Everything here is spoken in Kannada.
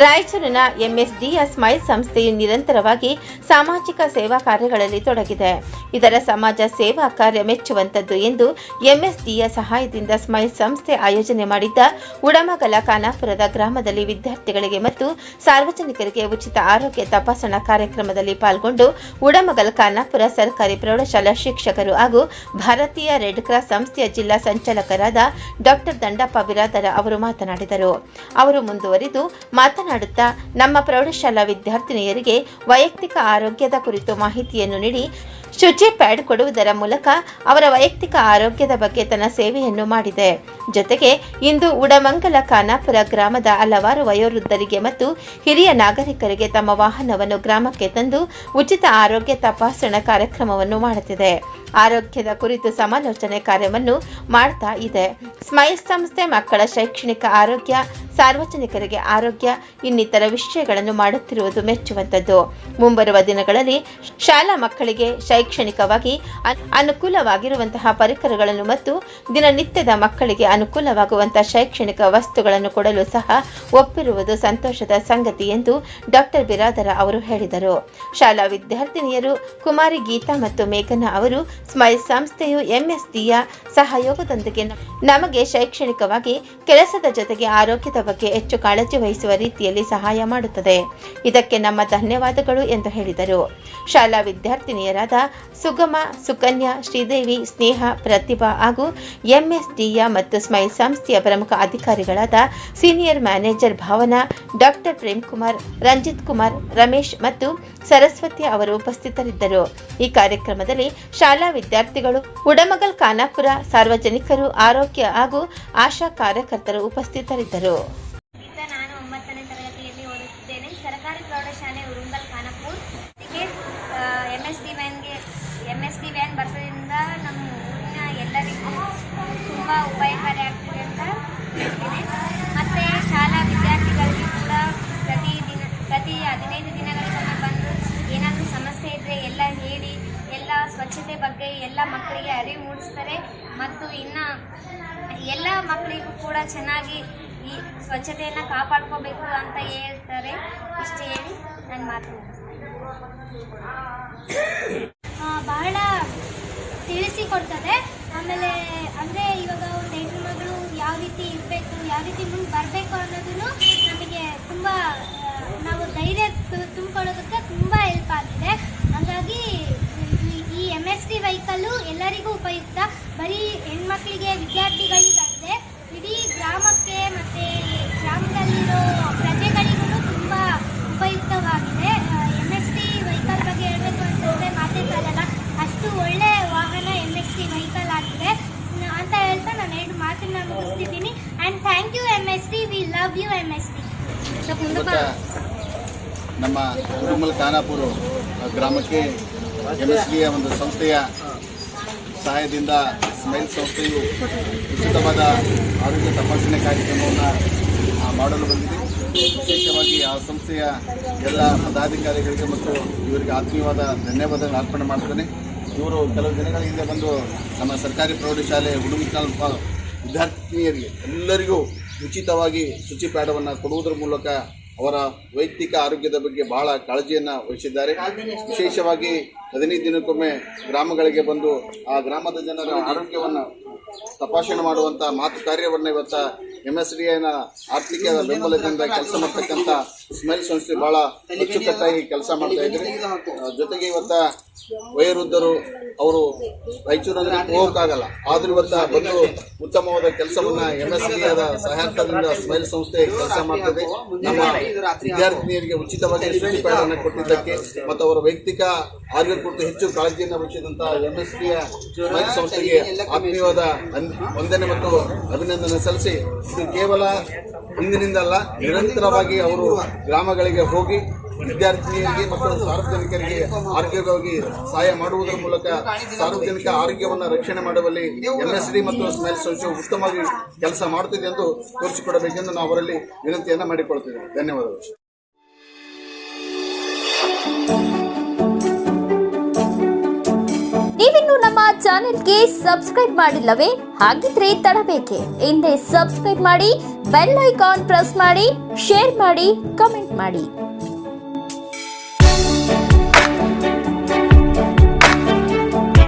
ರಾಯಚೂರಿನ ಎಂಎಸ್ಡಿಯ ಸ್ಮೈಲ್ ಸಂಸ್ಥೆಯು ನಿರಂತರವಾಗಿ ಸಾಮಾಜಿಕ ಸೇವಾ ಕಾರ್ಯಗಳಲ್ಲಿ ತೊಡಗಿದೆ. ಇದರ ಸಮಾಜ ಸೇವಾ ಕಾರ್ಯ ಮೆಚ್ಚುವಂತದ್ದು ಎಂದು ಎಂಎಸ್ಡಿಯ ಸಹಾಯದಿಂದ ಸ್ಮೈಲ್ ಸಂಸ್ಥೆ ಆಯೋಜನೆ ಮಾಡಿದ್ದ ಉಡಮಗಲ ಖಾನಾಪುರದ ಗ್ರಾಮದಲ್ಲಿ ವಿದ್ಯಾರ್ಥಿಗಳಿಗೆ ಮತ್ತು ಸಾರ್ವಜನಿಕರಿಗೆ ಉಚಿತ ಆರೋಗ್ಯ ತಪಾಸಣಾ ಕಾರ್ಯಕ್ರಮದಲ್ಲಿ ಪಾಲ್ಗೊಂಡು ಉಡಮಗಲ್ ಖಾನಾಪುರ ಸರ್ಕಾರಿ ಪ್ರೌಢಶಾಲಾ ಶಿಕ್ಷಕರು ಹಾಗೂ ಭಾರತೀಯ ರೆಡ್ ಕ್ರಾಸ್ ಸಂಸ್ಥೆಯ ಜಿಲ್ಲಾ ಸಂಚಾಲಕರಾದ ಡಾಕ್ಟರ್ ದಂಡಪ್ಪ ಬಿರಾದರ ಅವರು ಮಾತನಾಡಿದರು. ಅವರು ಮುಂದುವರಿದು ಮಾತನಾಡುತ್ತಾ ನಮ್ಮ ಪ್ರೌಢಶಾಲಾ ವಿದ್ಯಾರ್ಥಿನಿಯರಿಗೆ ವೈಯಕ್ತಿಕ ಆರೋಗ್ಯದ ಕುರಿತು ಮಾಹಿತಿಯನ್ನು ನೀಡಿ ಶುಚಿ ಪ್ಯಾಡ್ ಕೊಡುವುದರ ಮೂಲಕ ಅವರ ವೈಯಕ್ತಿಕ ಆರೋಗ್ಯದ ಬಗ್ಗೆ ತನ್ನ ಸೇವೆಯನ್ನು ಮಾಡಿದೆ. ಜೊತೆಗೆ ಇಂದು ಉಡಮಂಗಲ ಖಾನಾಪುರ ಗ್ರಾಮದ ಹಲವಾರು ವಯೋವೃದ್ಧರಿಗೆ ಮತ್ತು ಹಿರಿಯ ನಾಗರಿಕರಿಗೆ ತಮ್ಮ ವಾಹನವನ್ನು ಗ್ರಾಮಕ್ಕೆ ತಂದು ಉಚಿತ ಆರೋಗ್ಯ ತಪಾಸಣಾ ಕಾರ್ಯಕ್ರಮವನ್ನು ಮಾಡುತ್ತಿದೆ. ಆರೋಗ್ಯದ ಕುರಿತು ಸಮಾಲೋಚನೆ ಕಾರ್ಯವನ್ನು ಮಾಡ್ತಾ ಇದೆ. ಸ್ಮೈಲ್ ಸಂಸ್ಥೆ ಮಕ್ಕಳ ಶೈಕ್ಷಣಿಕ ಆರೋಗ್ಯ, ಸಾರ್ವಜನಿಕರಿಗೆ ಆರೋಗ್ಯ, ಇನ್ನಿತರ ವಿಷಯಗಳನ್ನು ಮಾಡುತ್ತಿರುವುದು ಮೆಚ್ಚುವಂತದ್ದು ಮುಂಬರುವ ದಿನಗಳಲ್ಲಿ ಶಾಲಾ ಮಕ್ಕಳಿಗೆ ಶೈಕ್ಷಣಿಕವಾಗಿ ಅನ್- ಅನುಕೂಲವಾಗಿರುವಂತಹ ಪರಿಕರಗಳನ್ನು ಮತ್ತು ದಿನನಿತ್ಯದ ಮಕ್ಕಳಿಗೆ ಅನುಕೂಲವಾಗುವಂತಹ ಶೈಕ್ಷಣಿಕ ವಸ್ತುಗಳನ್ನು ಕೊಡಲು ಸಹ ಒಪ್ಪಿರುವುದು ಸಂತೋಷದ ಸಂಗತಿ ಎಂದು ಡಾಕ್ಟರ್ ಬಿರಾದರ ಅವರು ಹೇಳಿದರು. ಶಾಲಾ ವಿದ್ಯಾರ್ಥಿನಿಯರು ಕುಮಾರಿ ಗೀತಾ ಮತ್ತು ಮೇಘನಾ ಅವರು ಸ್ಮೈಲ್ ಸಂಸ್ಥೆಯು ಎಂಎಸ್ಡಿಯ ಸಹಯೋಗದೊಂದಿಗೆ ನಮಗೆ ಶೈಕ್ಷಣಿಕವಾಗಿ ಕೆಲಸದ ಜೊತೆಗೆ ಆರೋಗ್ಯದ ಬಗ್ಗೆ ಹೆಚ್ಚು ಕಾಳಜಿ ವಹಿಸುವ ರೀತಿಯಲ್ಲಿ ಸಹಾಯ ಮಾಡುತ್ತದೆ. ಇದಕ್ಕೆ ನಮ್ಮ ಧನ್ಯವಾದಗಳು ಎಂದು ಹೇಳಿದರು. ಶಾಲಾ ವಿದ್ಯಾರ್ಥಿನಿಯರಾದ ಸುಗಮ, ಸುಕನ್ಯಾ, ಶ್ರೀದೇವಿ, ಸ್ನೇಹ, ಪ್ರತಿಭಾ ಹಾಗೂ ಎಂಎಸ್ಡಿಯ ಮತ್ತು ಸ್ಮೈಲ್ ಸಂಸ್ಥೆಯ ಪ್ರಮುಖ ಅಧಿಕಾರಿಗಳಾದ senior manager Bhavana, doctor Prem Kumar Ranjit Kumar, Ramesh ಮತ್ತು ಸರಸ್ವತಿ ಅವರು ಉಪಸ್ಥಿತರಿದ್ದರು. ಈ ಕಾರ್ಯಕ್ರಮದಲ್ಲಿ ಶಾಲಾ ವಿದ್ಯಾರ್ಥಿಗಳು, ಉಡಮಗಲ್ ಖಾನಾಪುರ ಸಾರ್ವಜನಿಕರು, ಆರೋಗ್ಯ ಹಾಗೂ ಆಶಾ ಕಾರ್ಯಕರ್ತರು ಉಪಸ್ಥಿತರಿದ್ದರು ಈಗ ನಾನು ಒಂಬತ್ತನೇ ತರಗತಿಯಲ್ಲಿ ಓದುತ್ತಿದ್ದೇನೆ ಸರ್ಕಾರಿ ಪ್ರೌಢಶಾಲೆ ಉರುಂಗಲ್ ಖಾನಾಪುರ್ ಇದಕ್ಕೆ ಎಂ ಎಸ್ ಡಿ ವ್ಯಾನ್ಗೆ ಎಂ ಎಸ್ ಡಿ ವ್ಯಾನ್ ಬರೋದ್ರಿಂದ ನಮ್ಮ ಊರಿನ ಎಲ್ಲರಿಗೂ ತುಂಬ ಉಪಾಯಕಾರಿ ಆಗ್ತಿದೆ ಅಂತ ಹೇಳ್ತೀನಿ ಮತ್ತು ಶಾಲಾ ವಿದ್ಯಾರ್ಥಿಗಳಿಗೆ ಕೂಡ ಪ್ರತಿ ದಿನ, ಪ್ರತಿ ಹದಿನೈದು ದಿನಗಳಿಗೊಮ್ಮೆ ಬಂದು ಏನಾದರೂ ಸಮಸ್ಯೆ ಇದ್ದರೆ ಎಲ್ಲ ಹೇಳಿ, ಎಲ್ಲ ಸ್ವಚ್ಛತೆ ಬಗ್ಗೆ ಎಲ್ಲ ಮಕ್ಕಳಿಗೆ ಅರಿವು ಮೂಡಿಸ್ತಾರೆ. ಮತ್ತು ಇನ್ನು ಎಲ್ಲ ಮಕ್ಕಳಿಗೂ ಕೂಡ ಚೆನ್ನಾಗಿ ಈ ಸ್ವಚ್ಛತೆಯನ್ನು ಕಾಪಾಡ್ಕೋಬೇಕು ಅಂತ ಹೇಳ್ತಾರೆ. ಇಷ್ಟು ಹೇಳಿ ನನ್ನ ಮಾತು ಬಹಳ ತಿಳಿಸಿಕೊಡ್ತದೆ ಆಮೇಲೆ ರೀತಿ ಇರಬೇಕು, ಯಾವ ರೀತಿ ಮುಂದೆ ಬರಬೇಕು ಅನ್ನೋದನ್ನು ನಮಗೆ ತುಂಬ ನಾವು ಧೈರ್ಯ ತುಂಬಿಕೊಳ್ಳೋದಕ್ಕೆ ತುಂಬ ಹೆಲ್ಪ್ ಆಗಿದೆ. ಹಾಗಾಗಿ ಈ- ಎಂ ಎಸ್ ಟಿ ವೆಹಿಕಲ್ಲು ಎಲ್ಲರಿಗೂ ಉಪಯುಕ್ತ. ಬರೀ ಹೆಣ್ಮಕ್ಳಿಗೆ ವಿದ್ಯಾರ್ಥಿಗಳಿಗಲ್ಲದೆ ಇಡೀ ಗ್ರಾಮಕ್ಕೆ ಮತ್ತು ಗ್ರಾಮದಲ್ಲಿರೋ ಪ್ರಜೆಗಳಿಗೂ ತುಂಬ ಉಪಯುಕ್ತವಾಗಿದೆ ಎಂ ಎಸ್ ಟಿ ವೆಹಿಕಲ್ ಬಗ್ಗೆ ಹೇಳಬೇಕು ಅಂತಂದರೆ ಮಾತೇ ಸಾಲಲ್ಲ ಅಷ್ಟು ಒಳ್ಳೆ ವಾಹನ ಎಂ ಎಸ್ ಟಿ ವೆಹಿಕಲ್ ಆಗಿದೆ ನ- ಅಂತ ಹೇಳ್ತಾ ನಾನು ಎರಡು ಮಾತನ್ನ ಮುಗಿಸ್ತಿದ್ದೀನಿ and thank you M S T V love you M S ನಮ್ಮ ಉಡುಮಲ್ ಖಾನಾಪುರ ಗ್ರಾಮಕ್ಕೆ ಎಂ ಎಸ್ ಬಿಯ ಒಂದು ಸಂಸ್ಥೆಯ ಸಹಾಯದಿಂದ ಸ್ಮೈಲ್ ಸಂಸ್ಥೆಯು ಉಚಿತವಾದ ಆರೋಗ್ಯ ತಪಾಸಣೆ ಕಾರ್ಯಕ್ರಮವನ್ನು ಮಾಡಲು ಬಂದಿದೆ. ವಿಶೇಷವಾಗಿ ಆ ಸಂಸ್ಥೆಯ ಎಲ್ಲ ಪದಾಧಿಕಾರಿಗಳಿಗೆ ಮತ್ತು ಇವರಿಗೆ ಆತ್ಮೀಯವಾದ ಧನ್ಯವಾದಗಳನ್ನು ಅರ್ಪಣೆ ಮಾಡ್ತೇನೆ. ಇವರು ಕೆಲವು ದಿನಗಳ ಹಿಂದೆ ಬಂದು ನಮ್ಮ ಸರ್ಕಾರಿ ಪ್ರೌಢಶಾಲೆ ಉಡುಮಿಕಲ್ ವಿದ್ಯಾರ್ಥಿನಿಯರಿಗೆ ಎಲ್ಲರಿಗೂ ಉಚಿತವಾಗಿ ಶುಚಿ ಪ್ಯಾಡವನ್ನು ಕೊಡುವುದರ ಮೂಲಕ ಅವರ ವೈಯಕ್ತಿಕ ಆರೋಗ್ಯದ ಬಗ್ಗೆ ಬಹಳ ಕಾಳಜಿಯನ್ನು ವಹಿಸಿದ್ದಾರೆ. ವಿಶೇಷವಾಗಿ ಹದಿನೈದು ದಿನಕ್ಕೊಮ್ಮೆ ಗ್ರಾಮಗಳಿಗೆ ಬಂದು ಆ ಗ್ರಾಮದ ಜನರ ಆರೋಗ್ಯವನ್ನು ತಪಾಸಣೆ ಮಾಡುವಂಥ ಮಾತು ಕಾರ್ಯವನ್ನು ಇವತ್ತ ಎಂ ಎಸ್ ಡಿ ಐನ ಆರ್ಥಿಕ ಬೆಂಬಲದಿಂದ ಕೆಲಸ ಮಾಡ್ತಕ್ಕಂಥ ಸ್ಮೈಲ್ ಸಂಸ್ಥೆ ಬಹಳ ಅಚ್ಚುಕಟ್ಟಾಗಿ ಕೆಲಸ ಮಾಡ್ತಾ ಇದ್ದಾರೆ. ಜೊತೆಗೆ ಇವತ್ತ ವಯೋವೃದ್ಧರು, ಅವರು ರಾಯಚೂರಿನಲ್ಲಿ ಹೋಗೋಕ್ಕಾಗಲ್ಲ. ಆದ್ರೂ ಇವತ್ತ ಬಂದು ಉತ್ತಮವಾದ ಕೆಲಸವನ್ನ ಎಂ ಎಸ್ ಡಿ ಆದ ಸಹಾಯಕದಿಂದ ಸ್ಮೈಲ್ ಸಂಸ್ಥೆ ಕೆಲಸ ಮಾಡ್ತದೆ. ನಮ್ಮ ವಿದ್ಯಾರ್ಥಿನಿಯರಿಗೆ ಉಚಿತವಾಗಿ ಸ್ಟಡಿ ಪ್ಯಾಡ್ ಅನ್ನು ಕೊಟ್ಟಿದ್ದಕ್ಕೆ ಮತ್ತು ಅವರ ವೈಯಕ್ತಿಕ ಆರೋಗ್ಯ ಕುರಿತು ಹೆಚ್ಚು ಕಾಳಜಿಯನ್ನು ವಹಿಸಿದಂಥ ಎಂ ಎಸ್ ಪಿಯ ಸ್ಮೈಲ್ ಸಂಸ್ಥೆಗೆ ಆತ್ಮೀಯವಾದ ವಂದನೆ ಮತ್ತು ಅಭಿನಂದನೆ ಸಲ್ಲಿಸಿ. ಇದು ಕೇವಲ ಇಂದಿನಿಂದಲ್ಲ ನಿರಂತರವಾಗಿ ಅವರು ಗ್ರಾಮಗಳಿಗೆ ಹೋಗಿ ವಿದ್ಯಾರ್ಥಿನಿಯರಿಗೆ ಮತ್ತು ಸಾರ್ವಜನಿಕರಿಗೆ ಆರೋಗ್ಯವಾಗಿ ಸಹಾಯ ಮಾಡುವುದರ ಮೂಲಕ ಸಾರ್ವಜನಿಕ ಆರೋಗ್ಯವನ್ನು ರಕ್ಷಣೆ ಮಾಡುವಲ್ಲಿ ಎಂಎಸ್ಡಿ ಮತ್ತು ಸ್ಮೈಲ್ ಸಂಸ್ಥೆ ಉತ್ತಮವಾಗಿ ಕೆಲಸ ಮಾಡುತ್ತಿದೆ ಎಂದು ತೋರಿಸಿಕೊಡಬೇಕೆಂದು ನಾವು ಅವರಲ್ಲಿ ವಿನಂತಿಯನ್ನು ಮಾಡಿಕೊಳ್ತೇವೆ ಧನ್ಯವಾದಗಳು. ನೀವಿನ್ನು ನಮ್ಮ ಚಾನಲ್ ಚಾನೆಲ್ಗೆ ಸಬ್ಸ್ಕ್ರೈಬ್ ಮಾಡಿಲ್ಲವೇ? ಹಾಗಿದ್ರೆ ತಡಬೇಕೆ. ಹಿಂದೆ ಸಬ್ಸ್ಕ್ರೈಬ್ ಮಾಡಿ, ಬೆಲ್ ಐಕಾನ್ ಪ್ರೆಸ್ ಮಾಡಿ, ಶೇರ್ ಮಾಡಿ, ಕಮೆಂಟ್ ಮಾಡಿ.